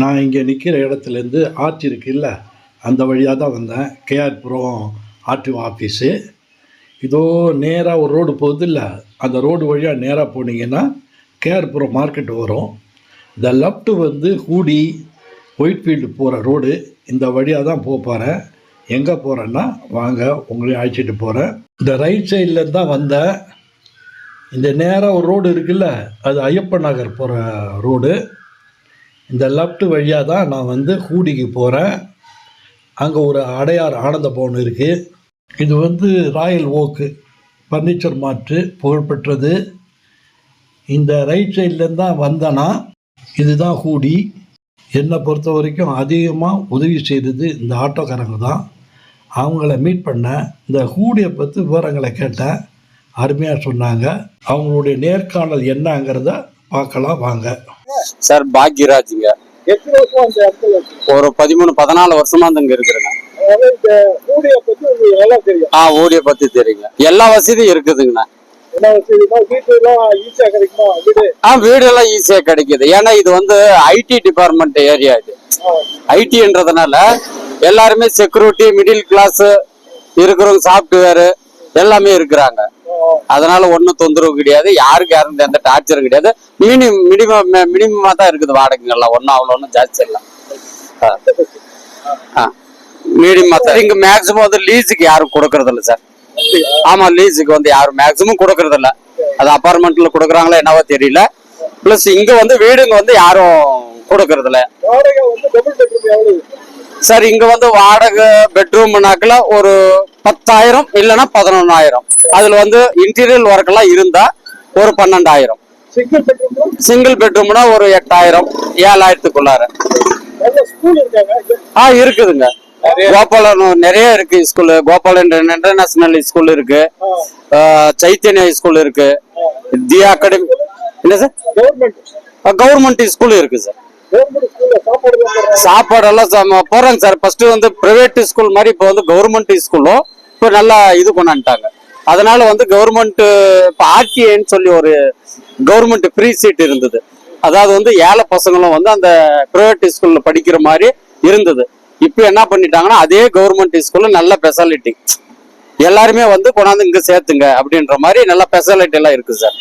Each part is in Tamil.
நான் இங்கே நிற்கிற இடத்துலேருந்து ஆர்டி இருக்குல்ல அந்த வழியாக தான் வந்தேன். KR Puram RTO office. இதோ நேராக ஒரு ரோடு போகுது இல்லை அந்த ரோடு வழியாக நேராக போனீங்கன்னா கேஆர்புரம் மார்க்கெட் வரும். இந்த லெஃப்ட்டு வந்து ஹூடி ஒயிட் ஃபீல்டு போகிற ரோடு. இந்த வழியாக தான் போக போகிறேன். எங்கே போகிறேன்னா வாங்க உங்களையும் அழைச்சிட்டு போகிறேன். இந்த ரைட் சைடில் தான் வந்தேன். இந்த நேராக ஒரு ரோடு இருக்குல்ல அது ஐயப்பன் நகர் போகிற ரோடு. இந்த லெஃப்ட் வழியாக தான் நான் வந்து ஹூடிக்கு போகிறேன் அங்கே ஒரு அடையார் ஆனந்த பவன் இருக்குது இது வந்து ராயல் ஓக்கு ஃபர்னிச்சர் மாற்று புகழ்பெற்றது. இந்த ரைட் சைட்லேருந்து தான் வந்தேன்னா இதுதான் ஹூடி. என்னை பொறுத்த வரைக்கும் அதிகமாக உதவி செய்தது இந்த ஆட்டோக்காரங்க தான். அவங்கள மீட் பண்ணேன். இந்த ஹூடியை பற்றி விவரங்களை கேட்டேன். அருமையாக சொன்னாங்க. அவங்களுடைய நேர்காணல் என்னங்கிறத பார்க்கலாம் வாங்க. சார் பாக்யராஜுங்க? ஒரு பதிமூணு பதினாலு வருஷமா இங்க இருக்கிறேங்க. ஆ ஊழிய பத்தி தெரியுங்க. எல்லா வசதியும் இருக்குதுங்கண்ணா. ஆ வீடு? எல்லாம் ஈஸியா கிடைக்குது. ஏன்னா இது வந்து ஐடி டிபார்ட்மெண்ட் ஏரியா இது. ஐடின்றதுனால எல்லாருமே செக்யூரிட்டி மிடில் கிளாஸ் இருக்கிறவங்க சாஃப்ட்வேர் எல்லாமே இருக்கிறாங்க. அதனால ஒன்றும் தொந்தரவு கிடையாது. யாருக்கு யாரும் எந்த டார்ச்சரும் கிடையாது. மினிமம் மினிமம் மினிமமா தான் இருக்குது வாடகைகள்லாம் ஒன்றும் அவ்வளோ ஒன்றும் ஜாஸ்தி இல்லை. மீடியமா சார் இங்க மேக்ஸிமம் வந்து லீஸுக்கு யாரும் கொடுக்கறது சார் ஆமா லீஸுக்கு வந்து யாரும் மேக்ஸிமம் கொடுக்கறதில்ல அது அபார்ட்மெண்ட்ல கொடுக்குறாங்களா என்னவோ தெரியல. பிளஸ் இங்க வந்து வீடுங்க வந்து யாரும் கொடுக்கறது சார் இங்க வந்து வாடகை பெட்ரூம்னாக்கல ஒரு பத்தாயிரம் இல்லைன்னா பதினொன்னாயிரம். அதுல வந்து இன்டீரியர் ஒர்க் எல்லாம் இருந்தா ஒரு பன்னெண்டாயிரம். சிங்கிள் பெட்ரூம் சிங்கிள் பெட்ரூம்னா ஒரு எட்டாயிரம் ஏழாயிரத்துக்குள்ளார. ஆ இருக்குதுங்க. கோபாலன் நிறைய இருக்கு ஸ்கூலு கோபாலன் இன்டர்நேஷனல் ஸ்கூல் இருக்கு. சைத்தன்யா ஸ்கூல் இருக்கு. தியா அகாடமி என்ன சார்? கவர்மெண்ட் கவர்மெண்ட் ஸ்கூல் இருக்கு சார். சாப்பாடெல்லாம் போறாங்க சார். ஃபர்ஸ்ட் வந்து பிரைவேட் ஸ்கூல் மாதிரி இப்போ வந்து கவர்மெண்ட் ஸ்கூலும் இப்போ நல்லா இது கொண்டாண்டாங்க அதனால வந்து கவர்மெண்ட் இப்போ ஆர்டிஏன்னு சொல்லி ஒரு கவர்மெண்ட் ஃப்ரீ சீட் இருந்தது. அதாவது வந்து ஏழை பசங்களும் வந்து அந்த பிரைவேட் ஸ்கூல்ல படிக்கிற மாதிரி இருந்தது. இப்போ என்ன பண்ணிட்டாங்கன்னா அதே கவர்மெண்ட் ஸ்கூல்ல நல்ல ஃபெசிலிட்டி எல்லாருமே வந்து கொண்டாந்து இங்க சேர்த்துங்க அப்படின்ற மாதிரி நல்ல ஃபெசிலிட்டி எல்லாம் இருக்கு சார்?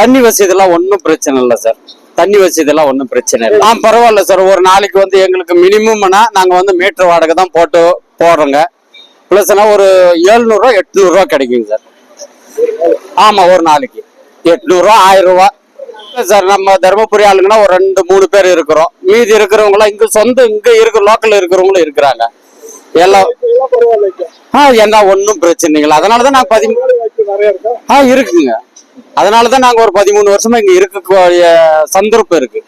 தண்ணி வசதி எல்லாம் ஒன்றும் பிரச்சனை இல்லை சார். தண்ணி வசதி எல்லாம் ஒன்றும் பிரச்சனை இல்லை. ஆ பரவாயில்ல சார். ஒரு நாளைக்கு வந்து எங்களுக்கு மினிமம்னா நாங்கள் வந்து மீட்டர் வாடகை தான் போட்டு போடுறோங்க. ப்ளஸ்னா ஒரு ஏழ்நூறுவா எட்நூறுவா கிடைக்குங்க சார். ஆமாம் ஒரு நாளைக்கு. எட்நூறுவா ஆயிரம் ரூபா இல்ல சார் நம்ம தருமபுரி ஆளுங்கன்னா ஒரு ரெண்டு மூணு பேர் இருக்கிறோம். மீதி இருக்கிறவங்களாம் இங்க சொந்த இங்க இருக்க லோக்கல்ல இருக்கிறவங்களும் இருக்கிறாங்க. எல்லாம் ஆ என்ன ஒன்றும் பிரச்சனை இல்லை அதனால தான் நாங்கள் பதி வேலை வாய்ப்பு நிறைய இருக்கா? ஆ இருக்குங்க. அதனால தான் நாங்க ஒரு பதிமூணு வருஷமா இங்க இருக்கக்கூடிய சந்தர்ப்பம் இருக்கு.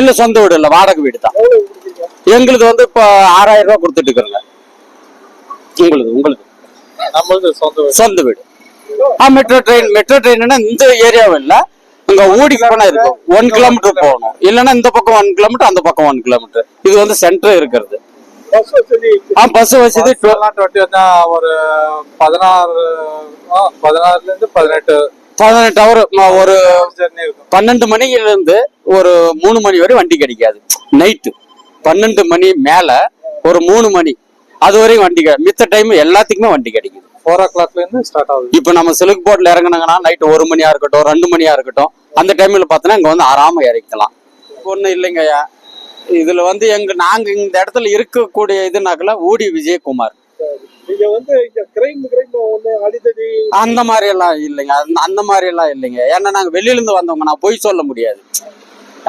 இல்ல சொந்த வீடு இல்ல வாடகை வீடு தான். எங்களுது வந்து இப்போ ஆறாயிரம் ரூபாய் கொடுத்துட்டு இருக்கிறோங்க. உங்களுக்கு உங்களுக்கு சொந்த வீடு. சொந்த வீடு. ஆ மெட்ரோ ட்ரெயின் மெட்ரோ ட்ரெயின்னா இந்த ஏரியாவும் இல்ல. இங்க ஊடிக்கு போனா இருக்கும். ஒன் கிலோமீட்டர் போகணும். இல்லைன்னா இந்த பக்கம் ஒன் கிலோமீட்டர் அந்த பக்கம் ஒன் கிலோமீட்டர் இது வந்து சென்டர் இருக்கிறது. பஸ் வசதி ஒரு பதினாறு பதினாறுல இருந்து பதினெட்டு பதினெட்டு ஹவர் ஒரு பன்னெண்டு மணில இருந்து ஒரு மூணு மணி வரை வண்டி கிடைக்காது. நைட்டு பன்னெண்டு மணி மேல ஒரு மூணு மணி. அது வரையும் வண்டி மித்த டைம் எல்லாத்துக்குமே வண்டி கிடைக்குது. ஃபோர் ஓ கிளாக்ல இருந்து ஸ்டார்ட் ஆகுது. இப்போ நம்ம சிலுக்கு போட்ல இறங்குனாங்கன்னா நைட்டு ஒரு மணியா இருக்கட்டும் ரெண்டு மணியா இருக்கட்டும் அந்த டைம்ல பார்த்தோன்னா இங்க வந்து ஆறாம இறக்கலாம் ஒன்றும் இல்லைங்கய்யா. இதுல வந்து எங்க நாங்க இந்த இடத்துல இருக்கக்கூடிய இதுனாக்கல ஊடி விஜயகுமார். அந்த மாதிரி எல்லாம் இல்லைங்க. அந்த மாதிரி எல்லாம் இல்லைங்க. ஏன்னா நாங்க வெளியில இருந்து வந்தவங்க நான் போய் சொல்ல முடியாது.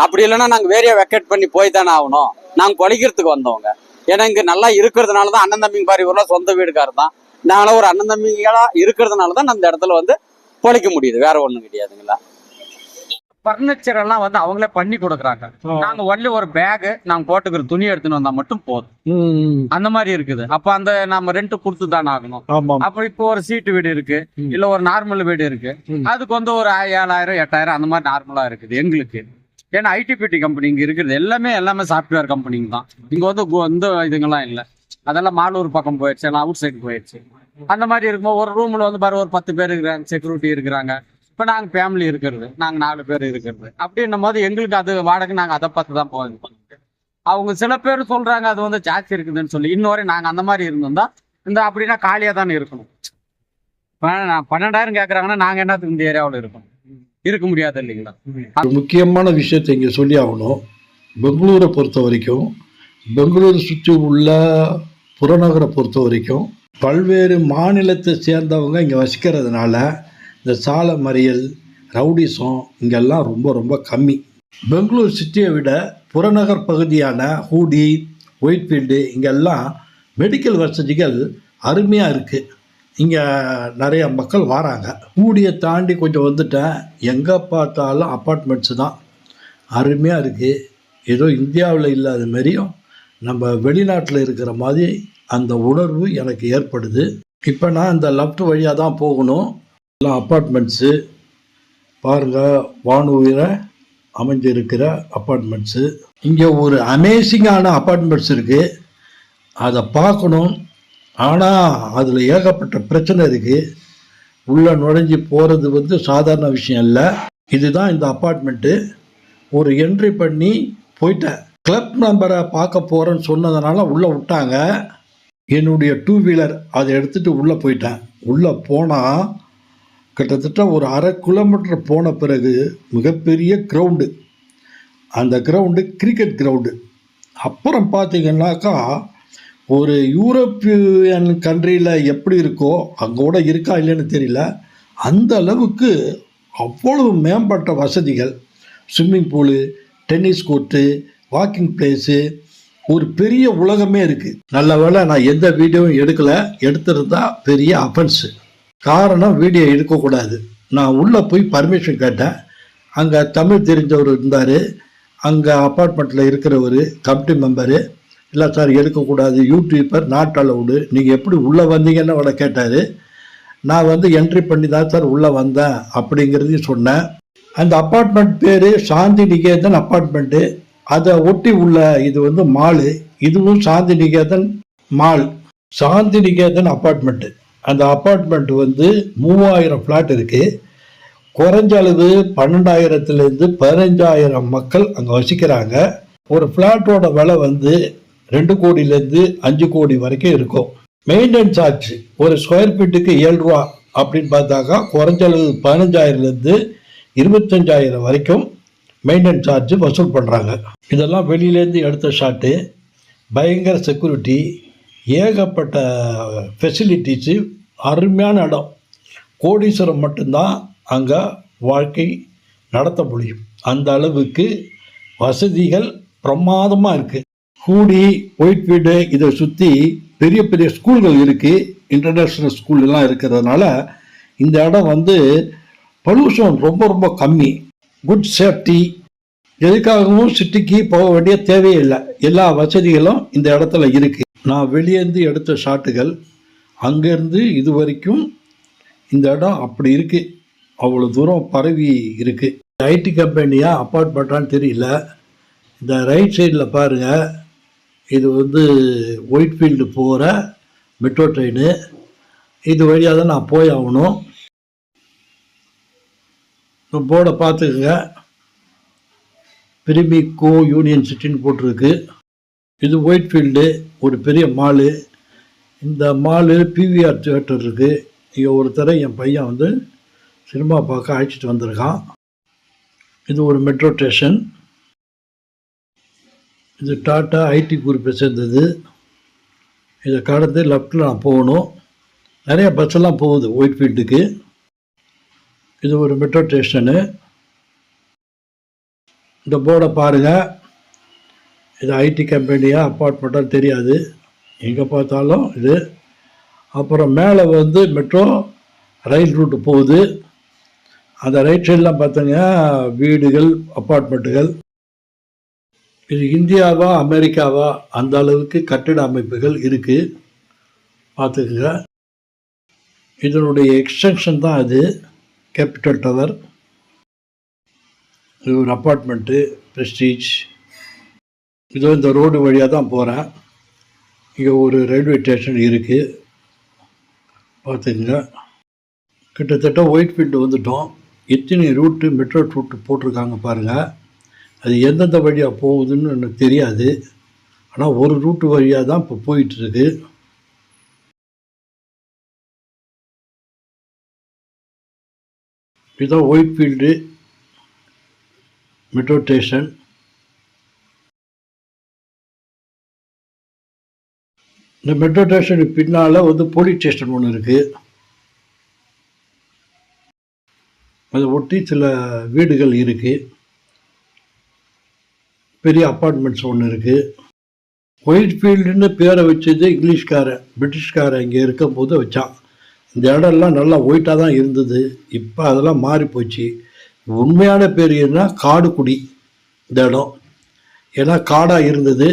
அப்படி இல்லைன்னா நாங்க வேறையா வெக்கேட் பண்ணி போய் தானே ஆகணும். நாங்க பொழைக்கிறதுக்கு வந்தவங்க. ஏன்னா இங்க நல்லா இருக்கிறதுனால தான் அண்ணன் தம்பிங்க பாரி ஊர்ல சொந்த வீடுக்காரர் தான். நாங்களும் ஒரு அண்ணன் தம்பிங்களா இருக்கிறதுனால தான் அந்த இடத்துல வந்து பொழைக்க முடியுது. வேற ஒண்ணும் கிடையாதுங்களா? பர்னிச்சர் எல்லாம் வந்து அவங்களே பண்ணி கொடுக்குறாங்க. நாங்க ஒன்லி ஒரு பேக் நாங்க போட்டுக்கிற துணி எடுத்துன்னு வந்தா மட்டும் போதும். அந்த மாதிரி இருக்குது. அப்ப அந்த நம்ம ரெண்ட் கொடுத்து தானே ஆகணும். அப்ப இப்போ ஒரு சீட்டு வீடு இருக்கு. இல்ல ஒரு நார்மல் வீடு இருக்கு. அதுக்கு வந்து ஒரு ஏழாயிரம் எட்டாயிரம் அந்த மாதிரி நார்மலா இருக்குது எங்களுக்கு. ஏன்னா ஐடிபிடி கம்பெனி இங்க இருக்குது எல்லாமே எல்லாமே சாஃப்ட்வேர் கம்பெனிங்க தான். இங்க வந்து இந்த இதுங்கெல்லாம் இல்ல. அதெல்லாம் மாலூர் பக்கம் போயிடுச்சு எல்லாம் அவுட் சைடு போயிடுச்சு. அந்த மாதிரி இருக்கும்போது ஒரு ரூம்ல வந்து பாரு ஒரு பத்து பேர் இருக்கிறாங்க செக்யூரிட்டி இருக்கிறாங்க. இப்போ நாங்கள் ஃபேமிலி இருக்கிறது. நாங்கள் நாலு பேர் இருக்கிறது. அப்படின்னும் போது எங்களுக்கு அது வாடகை நாங்கள் அதை பார்த்து தான் போவோம். அவங்க சில பேர் சொல்கிறாங்க அது வந்து ஜாஸ்தி இருக்குதுன்னு சொல்லி. இன்னொரு நாங்கள் அந்த மாதிரி இருந்திருந்தா இந்த அப்படின்னா காலியாக தானே இருக்கணும். நான் பன்னெண்டாயிரம் கேட்குறாங்கன்னா நாங்கள் என்னத்துக்கு இந்த ஏரியாவில் இருக்கணும்? இருக்க முடியாது இல்லைங்களா? முக்கியமான விஷயத்தை இங்கே சொல்லி ஆகணும். பெங்களூரை பொறுத்த வரைக்கும் பெங்களூர் சுற்றி உள்ள புறநகரை பொறுத்த வரைக்கும் பல்வேறு மாநிலத்தை சேர்ந்தவங்க இங்கே வசிக்கிறதுனால இந்த சாலை மறியல் ரவுடிசம் இங்கெல்லாம் ரொம்ப ரொம்ப கம்மி. பெங்களூர் சிட்டியை விட புறநகர் பகுதியான ஹூடி ஒயிட்ஃபீல்டு இங்கெல்லாம் மெடிக்கல் வசதிகள் அருமையாக இருக்குது இங்கே நிறைய மக்கள் வராங்க. ஊடியை தாண்டி கொஞ்சம் வந்துட்டேன். எங்கே பார்த்தாலும் அப்பார்ட்மெண்ட்ஸு தான். அருமையாக இருக்குது ஏதோ இந்தியாவில் இல்லாத மாரியும் நம்ம வெளிநாட்டில் இருக்கிற மாதிரி அந்த உணர்வு எனக்கு ஏற்படுது. இப்போ நான் இந்த லெஃப்ட் வழியாக தான் போகணும். எல்லாம் அப்பார்ட்மெண்ட்ஸு பாருங்கள் வானூரில் அமைஞ்சிருக்கிற அப்பார்ட்மெண்ட்ஸு. இங்கே ஒரு அமேசிங்கான அப்பார்ட்மெண்ட்ஸ் இருக்குது அதை பார்க்கணும். ஆனால் அதில் ஏகப்பட்ட பிரச்சனை இருக்குது உள்ளே நுழைஞ்சி போகிறது வந்து சாதாரண விஷயம் இல்லை. இதுதான் இந்த அப்பார்ட்மெண்ட்டு. ஒரு என்ட்ரி பண்ணி போயிட்டேன். கிளப் நம்பரை பார்க்க போகிறேன்னு சொன்னதுனால உள்ளே விட்டாங்க. என்னுடைய டூ வீலர் அதை எடுத்துகிட்டு உள்ளே போயிட்டேன். உள்ளே போனால் கிட்டத்தட்ட ஒரு அரை கிலோமீட்டர் போன பிறகு மிகப்பெரிய கிரவுண்டு அந்த கிரவுண்டு கிரிக்கெட் கிரவுண்டு அப்புறம் பார்த்தீங்கன்னாக்கா ஒரு யூரோப்பியன் கண்ட்ரியில் எப்படி இருக்கோ அங்கே கூட இருக்கா இல்லைன்னு தெரியல. அந்த அளவுக்கு அவ்வளவு மேம்பட்ட வசதிகள். Swimming pool tennis court walking place ஒரு பெரிய உலகமே இருக்குது நல்ல வேலை நான் எந்த வீடியோவும் எடுக்கலை. எடுத்திருந்தா பெரிய அஃபென்ஸு காரணம் வீடியோ எடுக்கக்கூடாது. நான் உள்ளே போய் பர்மிஷன் கேட்டேன். அங்கே தமிழ் தெரிஞ்சவர் இருந்தார். அங்கே அப்பார்ட்மெண்ட்டில் இருக்கிறவர் கமிட்டி மெம்பரு இல்லை சார் எடுக்கக்கூடாது. யூடியூப்பர் நாட் அலவுடு நீங்கள் எப்படி உள்ளே வந்தீங்கன்னு அவளை கேட்டார். நான் வந்து என்ட்ரி பண்ணி தான் சார் உள்ளே வந்தேன் அப்படிங்கிறதையும் சொன்னேன். அந்த அப்பார்ட்மெண்ட் பேர் சாந்தி நிகேதன் அப்பார்ட்மெண்ட்டு அதை ஒட்டி உள்ள இது வந்து மாலு இதுவும் சாந்தி நிகேதன் மால் சாந்தி நிகேதன் அப்பார்ட்மெண்ட்டு அந்த அப்பார்ட்மெண்ட் வந்து மூவாயிரம் ஃப்ளாட் இருக்குது குறைஞ்ச அளவு பன்னெண்டாயிரத்துலேருந்து பதினஞ்சாயிரம் மக்கள் அங்கே வசிக்கிறாங்க. ஒரு ஃப்ளாட்டோட விலை வந்து ரெண்டு கோடியிலேருந்து அஞ்சு கோடி வரைக்கும் இருக்கும். மெயின்டெனன்ஸ் சார்ஜ் ஒரு ஸ்கொயர் ஃபீட்டுக்கு ஏழு ரூபா அப்படின்னு பார்த்தாக்கா குறைஞ்ச அளவு பதினஞ்சாயிரம்லேருந்து இருபத்தஞ்சாயிரம் வரைக்கும் மெயின்டெனன்ஸ் சார்ஜ் வசூல் பண்ணுறாங்க இதெல்லாம் வெளியிலேருந்து எடுத்த ஷாட்டு பயங்கர செக்யூரிட்டி ஏகப்பட்ட ஃபெசிலிட்டிஸு அருமையான இடம். கோடீஸ்வரம் மட்டும்தான் அங்கே வாழ்க்கை நடத்த முடியும். அந்த அளவுக்கு வசதிகள் பிரமாதமாக இருக்குது கூடி ஒயிட் வீடு இதை சுற்றி பெரிய பெரிய ஸ்கூல்கள் இருக்குது இன்டர்நேஷ்னல் ஸ்கூல்லாம் எல்லாம் இருக்கிறதுனால இந்த இடம் வந்து பொல்யூஷன் ரொம்ப ரொம்ப கம்மி. குட் சேஃப்டி எதுக்காகவும் சிட்டிக்கு போக வேண்டிய தேவையில்லை எல்லா வசதிகளும் இந்த இடத்துல இருக்குது நான் வெளியேந்து எடுத்த ஷாட்டுகள் அங்கேருந்து இது வரைக்கும் இந்த இடம் அப்படி இருக்குது அவ்வளோ தூரம் பரவி இருக்குது ஐடி கம்பெனியாக அப்பார்ட் பண்ணுறான்னு தெரியல. இந்த ரைட் சைடில் பாருங்கள் இது வந்து ஒயிட்ஃபீல்டு போகிற மெட்ரோ ட்ரெயின். இது வழியாக தான் நான் போய் ஆகணும். இந்த போர்டை பார்த்துக்குங்க. பிரிமிகோ யூனியன் சிட்டின்னு போட்டிருக்கு. இது ஒயிட் ஃபீல்டு ஒரு பெரிய மாலு இந்த மாலு பிவிஆர் தியேட்டர் இருக்குது இங்கே ஒருத்தரை என் பையன் வந்து சினிமா பார்க்க அழைச்சிட்டு வந்திருக்கான். இது ஒரு மெட்ரோ ஸ்டேஷன் இது டாட்டா ஐடி குரூப்பை சேர்ந்தது. இதை கடந்து லெஃப்டில் நான் போகணும். நிறைய பஸ்ஸெல்லாம் போகுது ஒயிட் ஃபீல்டுக்கு இது ஒரு மெட்ரோ ஸ்டேஷனு இந்த போர்டை பாருங்கள் இது ஐடி கம்பெனியாக அப்பார்ட்மெண்ட்டாக தெரியாது. எங்கே பார்த்தாலும் இது. அப்புறம் மேலே வந்து மெட்ரோ ரயில் ரூட்டு போகுது. அந்த ரைட் சைட்லாம் பார்த்தங்க வீடுகள் அப்பார்ட்மெண்ட்டுகள் இது இந்தியாவா அமெரிக்காவா? அந்த அளவுக்கு கட்டிட அமைப்புகள் இருக்குது பார்த்துக்குங்க. இதனுடைய எக்ஸ்டென்ஷன் தான் அது கேபிட்டல் டவர் இது ஒரு அப்பார்ட்மெண்ட்டு ப்ரெஸ்டீஜ் இதோ இந்த ரோடு வழியாக தான் போகிறேன் இங்கே ஒரு ரயில்வே ஸ்டேஷன் இருக்குது பார்த்துக்குங்க கிட்டத்தட்ட ஒயிட் ஃபீல்டு வந்துட்டோம். எத்தனை ரூட்டு மெட்ரோ ரூட்டு போட்டிருக்காங்க பாருங்கள் அது எந்தெந்த வழியாக போகுதுன்னு எனக்கு தெரியாது. ஆனால் ஒரு ரூட்டு வழியாக தான் இப்போ போயிட்டுருக்கு. இதுதான் ஒயிட் ஃபீல்டு மெட்ரோ ஸ்டேஷன். இந்த மெட்ரோ ஸ்டேஷனுக்கு பின்னால் வந்து போலீஸ் ஸ்டேஷன் ஒன்று இருக்குது அதை ஒட்டி சில வீடுகள் இருக்குது பெரிய அப்பார்ட்மெண்ட்ஸ் ஒன்று இருக்குது ஒயிட் ஃபீல்டுன்னு பேரை வச்சது இங்கிலீஷ்காரன் பிரிட்டிஷ்காரன் இங்கே இருக்கும்போது வச்சான். இந்த இடம்லாம் நல்லா ஒயிட்டாக தான் இருந்தது. இப்போ அதெல்லாம் மாறி போச்சு. உண்மையான பேர் என்ன காடுக்குடி. இந்த இடம். ஏன்னா காடாக இருந்தது.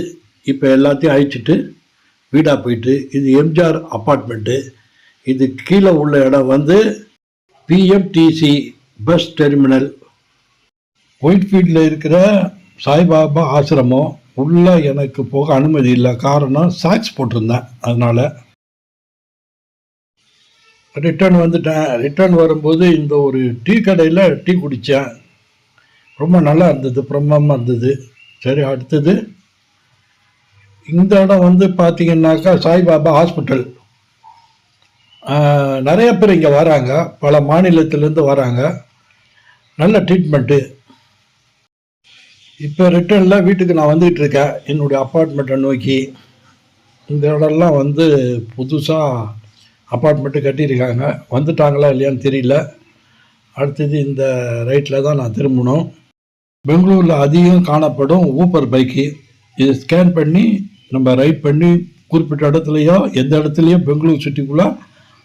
இப்போ எல்லாத்தையும் அழிச்சிட்டு வீடாக போயிட்டு இது எம்ஜிஆர் அப்பார்ட்மெண்ட்டு. இது கீழே உள்ள இடம் வந்து பிஎம்டிசி பஸ் டெர்மினல். ஒயிட்ஃபீல்டில் இருக்கிற சாய்பாபா ஆசிரமம் உள்ளே எனக்கு போக அனுமதி இல்லை. காரணம் சாக்ஸ் போட்டிருந்தேன். அதனால் ரிட்டர்ன் வந்துட்டேன். ரிட்டர்ன் வரும்போது இந்த ஒரு டீ கடையில் டீ குடித்தேன் ரொம்ப நல்லா இருந்தது. பிரம்மமாக இருந்தது. சரி அடுத்தது இந்த இடம் வந்து பார்த்தீங்கன்னாக்கா சாய்பாபா ஹாஸ்பிட்டல். நிறைய பேர் இங்கே வராங்க. பல மாநிலத்திலேருந்து வராங்க. நல்ல ட்ரீட்மெண்ட்டு இப்போ ரிட்டர்னில் வீட்டுக்கு நான் வந்துக்கிட்டு இருக்கேன். என்னுடைய அப்பார்ட்மெண்ட்டை நோக்கி. இந்த இடம்லாம் வந்து புதுசாக அப்பார்ட்மெண்ட்டு கட்டியிருக்காங்க. வந்துட்டாங்களா இல்லையான்னு தெரியல. அடுத்தது இந்த ரைட்டில் தான் நான் திரும்பணும். பெங்களூரில் அதிகம் காணப்படும் ஊப்பர் பைக்கு இதை ஸ்கேன் பண்ணி நம்ம ரைட் பண்ணி குறிப்பிட்ட இடத்துலையோ எந்த இடத்துலையோ பெங்களூர் சிட்டிக்குள்ளே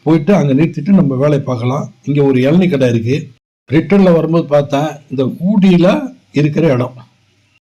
போயிட்டு அங்கே நிறுத்திட்டு நம்ம வேலையை பார்க்கலாம். இங்கே ஒரு இளநி கடை இருக்குது ரிட்டர்னில் வரும்போது பார்த்தா இந்த ஊட்டியில் இருக்கிற இடம்.